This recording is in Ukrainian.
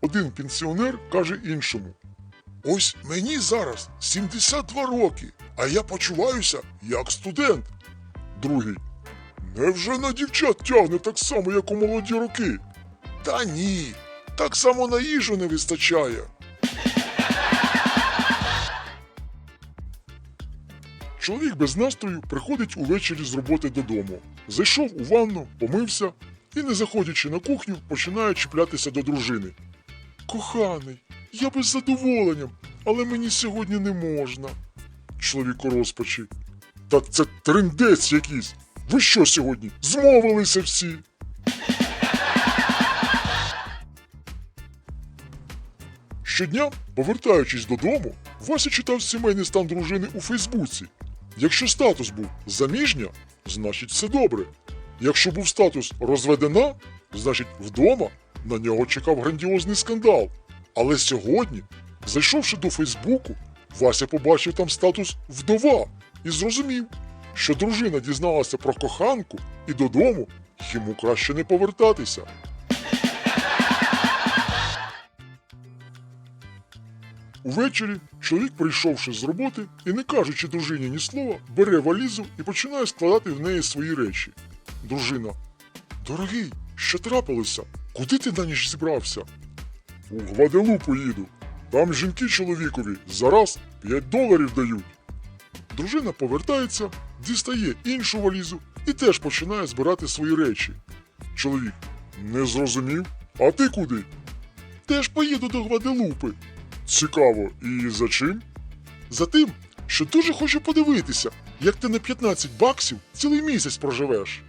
Один пенсіонер каже іншому: Ось мені зараз 72 роки, а я почуваюся як студент. Другий. Невже на дівчат тягне так само, як у молоді роки? Та ні, так само на їжу не вистачає. Чоловік без настрою приходить увечері з роботи додому. Зайшов у ванну, помився і, не заходячи на кухню, починає чіплятися до дружини. Коханий, я би з задоволенням, але мені сьогодні не можна. Чоловік у розпачі. Та це трендець якийсь. Ви що сьогодні? Змовилися всі. Щодня, повертаючись додому, Вася читав сімейний стан дружини у Фейсбуці. Якщо статус був заміжня, значить все добре. Якщо був статус розведена, значить вдома на нього чекав грандіозний скандал. Але сьогодні, зайшовши до Фейсбуку, Вася побачив там статус вдова і зрозумів, що дружина дізналася про коханку і додому йому краще не повертатися. Увечері чоловік, прийшовши з роботи і не кажучи дружині ні слова, бере валізу і починає складати в неї свої речі. Дружина. Дорогий, що трапилося? Куди ти на ніч зібрався? У Гваделупу їду. Там жінки чоловікові зараз 5 доларів дають. Дружина повертається, дістає іншу валізу і теж починає збирати свої речі. Чоловік. Не зрозумів. А ти куди? Теж поїду до Гваделупи. Цікаво, і за чим? За тим, що дуже хочу подивитися, як ти на 15 баксів цілий місяць проживеш.